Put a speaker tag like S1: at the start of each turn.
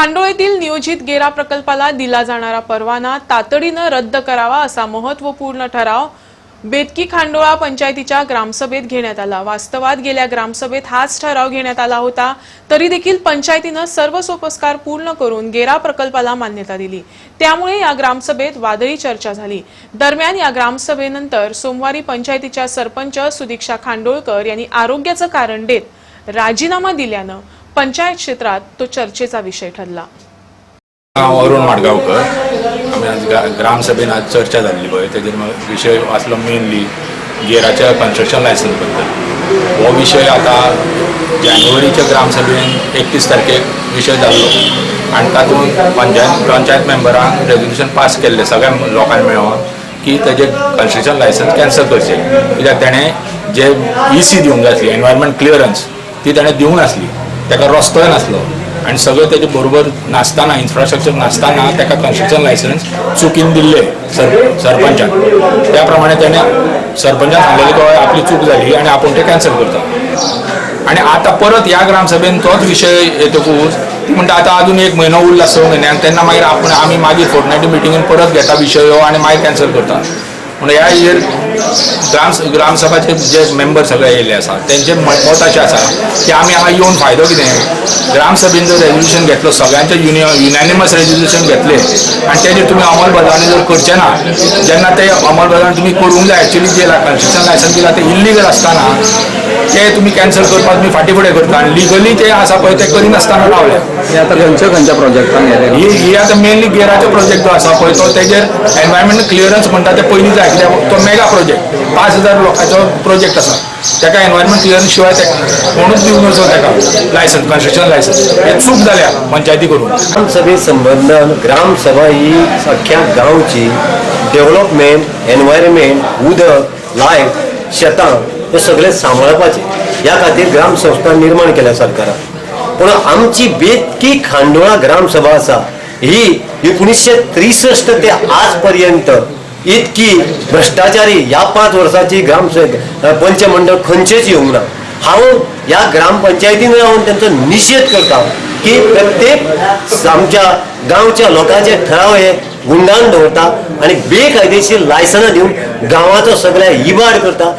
S1: खांडोळीतील नियोजित गेरा प्रकल्पाला दिला जाणारा परवाना तातडीनं रद्द करावा असा महत्त्वपूर्ण ठराव बेतकी खांडोळा पंचायतीच्या ग्रामसभेत घेण्यात आला. वास्तवात गेल्या ग्रामसभेत हाच ठराव घेण्यात आला होता तरी देखील पंचायतीनं सर्व सोपस्कार पूर्ण करून गेरा प्रकल्पाला मान्यता दिली. त्यामुळे या ग्रामसभेत वादळी चर्चा झाली. दरम्यान या ग्रामसभेनंतर सोमवारी पंचायतीच्या सरपंच सुदीक्षा खांडोळकर यांनी आरोग्याचं कारण देत राजीनामा दिल्यानं पंचायत क्षेत्रात तो चर्चेचा विषय ठरला.
S2: हांव अरुण माडगावकर. आम्ही आज ग्रामसभेन आज चर्चा जाल्ली पळय तेजेर विशय वाचलो मेनली गियराच्या कन्स्ट्रक्शन लायसन्सबद्दल. हो विशय आतां जानेवारीच्या ग्रामसभेन एकतीस तारखेक विशय जाल्लो आनी तातूंत पंचायत पंचायत मेंबरांक रेजोल्युशन पास केल्लें सगळ्या लोकांनी मेळोन की तेजें कन्स्ट्रक्शन लायसन्स कॅन्सल करचें. कित्याक तेणें जे ई सी दिवंक जाय आसली एनवायरमेंट क्लियरन्स ती ताणें दिवंक नासली ताका रस्तोय नासलो आनी सगळं तेजे बरोबर नाचताना इन्फ्रास्ट्रक्चर नाचताना ताका कन्स्ट्रक्शन लायसन्स चुकीन दिल्ले सर सरपंचान. त्या प्रमाणे तेणें सरपंचान सांगलेलें की आपली चूक झाली आनी आपूण तें कॅन्सल करता. आनी आतां परत ह्या ग्रामसभेन तोच विशय येतकूच ती म्हणटा आतां आजून एक म्हयनो उरला स म्हयन्यान तेन्ना मागीर आपूण आमी मागीर फोर्टनायटी मिटिंगेन परत घेता विशय हो आणि आनी मागीर कॅन्सल करता. म्हणून ह्या इयर ग्राम ग्रामसभाचे जे मेंबर सगळे येयले आसा तेंचे म- आसा की आमी हांगा येवन फायदो कितें ग्रामसभेन जर रेजोल्युशन घेतलो सगळ्यांचे युनि युनॅनिमस रेजोल्युशन घेतले. आनी तेजेर तुमी अंमलबजावणी जर करचे ना जेन्ना ते अंमलबजावणी तुमी करूंक जाय एक्चुली जे कन्स्ट्रक्शन लायसन्स दिला ते इल्लिगल आसतना ते तुमी कॅन्सल करपाक तुमी फाटीं फुडें करता आनी लिगली ते आसा पळय ते करिनासतना रावल्या
S3: हे आता खंयच्या खंयच्या प्रोजेक्टान गेले.
S2: ही ही आता मेनली गेराचो प्रोजेक्ट जो आसा पळय तो तेजेर एनवायरमेंट क्लियरन्स म्हणटा ते पयलीं जाय कित्याक तो मेगा प्रोजेक्ट पांच हजार लोकांचो प्रोजेक्ट आसा ताका एनवायरमेंट क्लियरन्स शिवाय ते कोणूच दिवंक नजो ताका लायसन्स कन्स्ट्रक्शन लायसन्स हे चूक जाल्या पंचायती करून
S3: ग्रामसभे संबंधान ग्रामसभा ही अख्ख्या गांवची डेव्हलपमेंट एनवायरमेंट उदक लायट शेतां हे सगळे सांबाळपाचे ह्या खातीर ग्राम संस्था निर्माण केल्या सरकारान पूण आमची बेतकी खांडोळा ग्रामसभा आसा ही एकुणीशे त्रिसश्ट ते आज पर्यंत इतकी भ्रष्टाचारी ह्या पांच वर्साची ग्राम पंचमंडळ खंयचेच येवंक ना हांव ह्या ग्रामपंचायतीन रावन तेंचो निशेध करता की प्रत्येक आमच्या गांवच्या लोकांचे ठराव हे गुंडान दवरता आनी बेकायदेशीर लायसनां दिवन गांवाचो सगळ्या इबाड करता.